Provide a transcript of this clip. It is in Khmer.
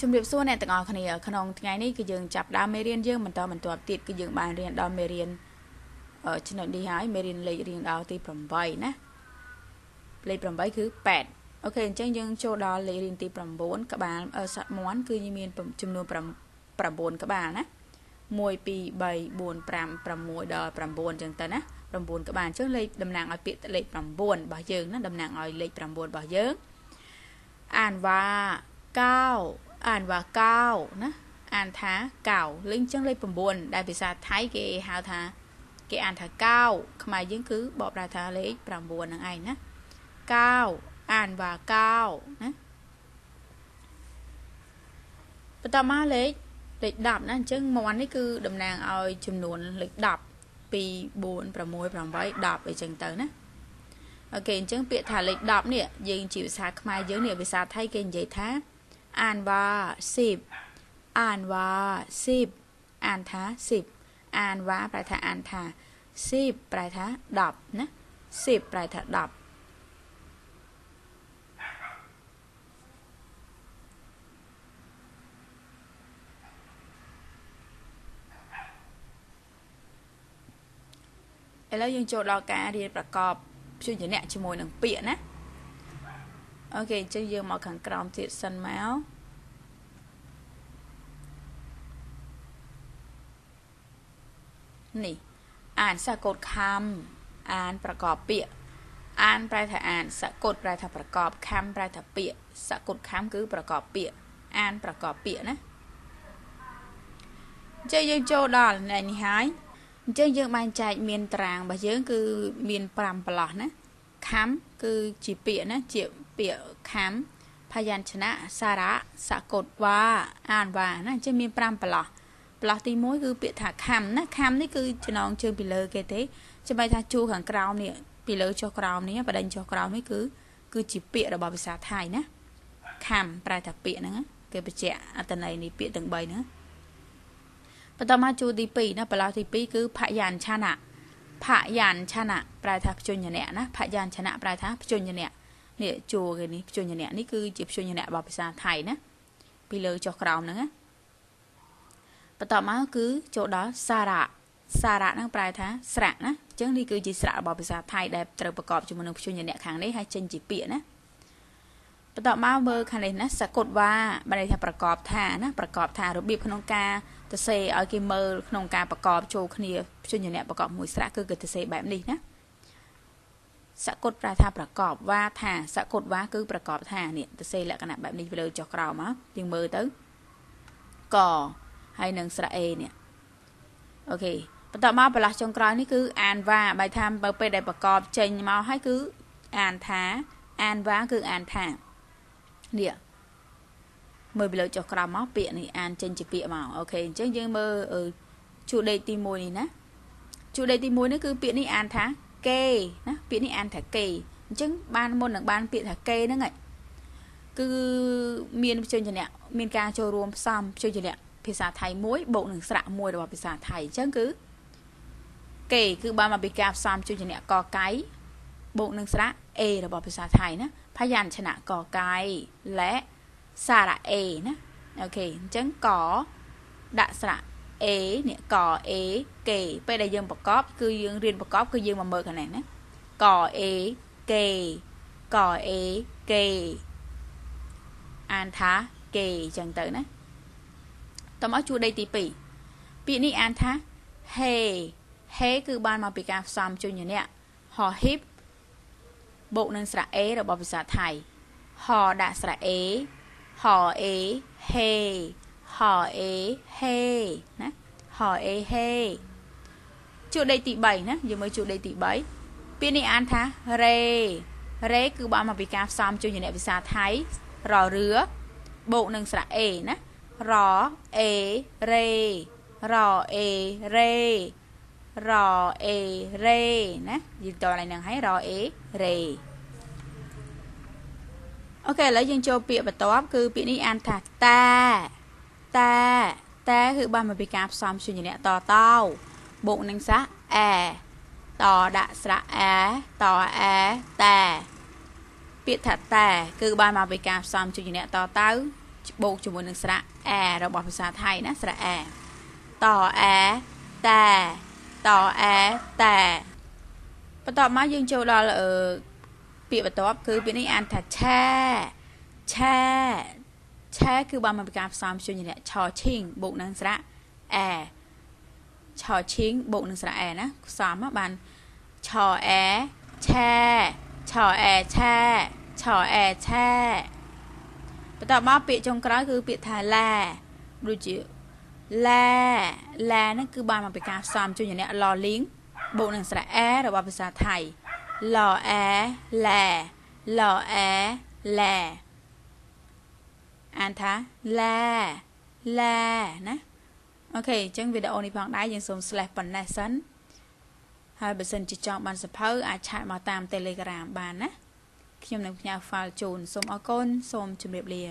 ជំរាបសួរអ្នកទាំងអស់គ្នាក្នុងថ្ងៃនេះគឺយើងចាប់ដើមមេរៀនយើងបន្តបន្ទាប់ទៀតគឺយើងបានរៀនដល់មេរៀនអឺចំណុចនេះហើយមេរៀនលេខរៀងដល់ទី8ណាលេខ8គឺ8អូខេអញ្ចឹងយើងចូលដល់លេខរៀងទី9ក្បាលសត្វមន់គឺមានចំនួន9ក្បាលណា1 2 3 4 5 6ដល់9អញ្ចឹងទៅណា9ក្បាលអញ្ចឹងលេខតំណាងឲ្យពាក្យលេខ9របស់យើងណាតំណាងឲ្យលេខ9របស់យើងអានវ៉ាកោ អានว่า9ណាអានថា9លេងចឹងលេខ9ដែលភាសាថៃគេហៅថាគេអានថា9ខ្មែរយើងគឺបកប្រែថាលេខ9ហ្នឹងឯងណា9អានว่า9ណាបន្តមកលេខលេខ10ណាអញ្ចឹងមន់នេះគឺតំណាងឲ្យចំនួនលេខ10 2 4 6 8 10អីចឹងទៅណាអូខេអញ្ចឹងពាក្យថាលេខ10នេះយើងជាភាសាខ្មែរយើងនេះភាសាថៃគេនិយាយថា อ่านว่าสิบอ่านว่าสิบอ่านថា10អានว่าប្រែថាអានថា10ប្រែថា10ណា10ប្រែថា10ឥឡូវយើងចូលដល់ការរៀនប្រកបព្យញ្ជនៈជាមួយនឹងពាក្យណា អូខេអញ្ចឹងយើងមកខាងក្រោមទៀតសិនមកនេះអានសកតខំអានប្រកបពាក្យអានប្រែថាអានសកតប្រែថាប្រកបខំប្រែថាពាក្យសកតខំគឺប្រកបពាក្យអានប្រកបពាក្យណាអញ្ចឹងយើងចូលដល់នេះហើយអញ្ចឹងយើងបែងចែកមានត្រាងរបស់យើងគឺមាន5ប្រឡោះណាខំគឺជាពាក្យណាជា ពាក្យខំភយញ្ជនៈសារៈសកតវាអានវាណាអញ្ចឹងមាន5ប្រឡោះប្រឡោះទី1គឺពាក្យថាខំណាខំនេះគឺចំណងជើងពីលើគេទេចាំបាយថាជួរខាងក្រោមនេះពីលើចុះក្រោមនេះបដិញចុះក្រោមនេះគឺគឺជាពាក្យរបស់ភាសាថៃណាខំប្រែថាពាក្យហ្នឹងគេបញ្ជាក់អត្ថន័យនៃពាក្យទាំង3ហ្នឹងបន្តមកជួរទី2ណាប្រឡោះទី2គឺភយញ្ឆានៈភយញ្ឆានៈប្រែថាភញ្ញនៈណាភយញ្ឆានៈប្រែថាភញ្ញនៈ នេះជួរគេនេះភ្ជញ្ញនៈនេះគឺជាភ្ជញ្ញនៈរបស់ភាសាថៃណាពីលើចុះក្រោមហ្នឹងណាបន្តមកគឺចូលដល់សារៈសារៈហ្នឹងប្រែថាស្រៈណាអញ្ចឹងនេះគឺជាស្រៈរបស់ភាសាថៃដែលត្រូវប្រកបជាមួយនឹងព្យញ្ញៈខាងនេះហើយចេញជាពាក្យណាបន្តមកមើលខាងនេះណាសកុតវ៉ាបានន័យថាប្រកបថាណាប្រកបថារបៀបក្នុងការទៅសេឲ្យគេមើលក្នុងការប្រកបចូលគ្នាព្យញ្ញៈប្រកបមួយស្រៈគឺគេទៅសេបែបនេះណា សកុតប្រែថាប្រកបវ៉ាថាសកុតវ៉ាគឺប្រកបថានេះទៅសេលក្ខណៈបែបនេះលើចុះក្រោមមកយើងមើលទៅកហើយនឹងស្រៈ A នេះអូខេបន្តមកបន្លាស់ចុងក្រោយនេះគឺអានវ៉ាបើថាបើពេលដែលប្រកបចេញមកហើយគឺអានថាអានវ៉ាគឺអានថានេះមើលពីលើចុះក្រោមមកពាក្យនេះអានចេញជាពាក្យមកអូខេអញ្ចឹងយើងមើលជួដេកទី1នេះណាជួដេកទី1នេះគឺពាក្យនេះអានថា គេណាពាក្យនេះអានថាគេអញ្ចឹងបានមុននឹងបានពាក្យថាគេហ្នឹងឯងគឺមានព្យញ្ជនៈមានការចូលរួមផ្សំព្យញ្ជនៈភាសាថៃមួយបូកនឹងស្រៈមួយរបស់ភាសាថៃអញ្ចឹងគឺគេគឺបានមកពីការផ្សំជួយជំនះកកៃបូកនឹងស្រៈ A របស់ភាសាថៃណាភយាញ្ឆណៈកកៃและសារៈ A ណាអូខេអញ្ចឹងកដាក់ស្រៈ A នេះក A គេពេលដែលយើងប្រកបគឺយើងរៀនប្រកបគឺយើងមកមើលខាងនេះណាក A គេក A គេអានថាគេអញ្ចឹងទៅណាតមកជួរដីទី2ពាក្យនេះអានថាហេហេគឺបានមកពីការផ្សំជញ្ញនៈហហ៊ីបបូកនឹងស្រៈ A របស់ភាសាថៃហដាក់ស្រៈ A ហអេហេ ហអេហេណាហអេហេជួរដីទី3ណាយើងមើលជួរដីទី3ពាក្យនេះអានថារេរេគឺបានមកពីការផ្សំជញ្ញនៈភាសាថៃររឿបូកនឹងស្រៈ A ណារអេរេរអេរេរអេរេណាយើងតឡើងនឹងហើយរអេរេអូខេឥឡូវយើងចូលពាក្យបន្ទាប់គឺពាក្យនេះអានថាតាតា តាគឺបានមកពីការផ្សំជញ្ញៈតតោបូកនឹងស្រៈអែតដាក់ស្រៈអែតអែតាពាក្យថាតាគឺបានមកពីការផ្សំជញ្ញៈតតៅបូកជាមួយនឹងស្រៈអែរបស់ភាសាថៃណាស្រៈអែតអែតែតអែតែបន្ទាប់មកយើងចូលដល់អឺពាក្យបន្ទាប់គឺពាក្យនេះអានថាឆែឆែ ឆែគឺបើមកពីការផ្សំជួយនេះឆឈីងបូកនឹងស្រៈអែឆឈីងបូកនឹងស្រៈអែណាផ្សំមកបានឆអែឆែឆអែឆែឆអែឆែបន្ទាប់មកពាក្យចុងក្រោយគឺពាក្យថាឡាដូចជាឡាឡាហ្នឹងគឺបានមកពីការផ្សំជួយអ្នកឡលីងបូកនឹងស្រៈអែរបស់ភាសាថៃឡអែឡាឡអែឡា អានថាឡាឡាណាអូខេអញ្ចឹងវីដេអូនេះផងដែរយើងសូម slash ប៉ុណ្ណេះសិនហើយបើសិនជាចង់បានសភៅអាចឆាតមកតាម Telegram បានណាខ្ញុំនឹងផ្ញើ file ជូនសូមអរគុណសូមជម្រាបលា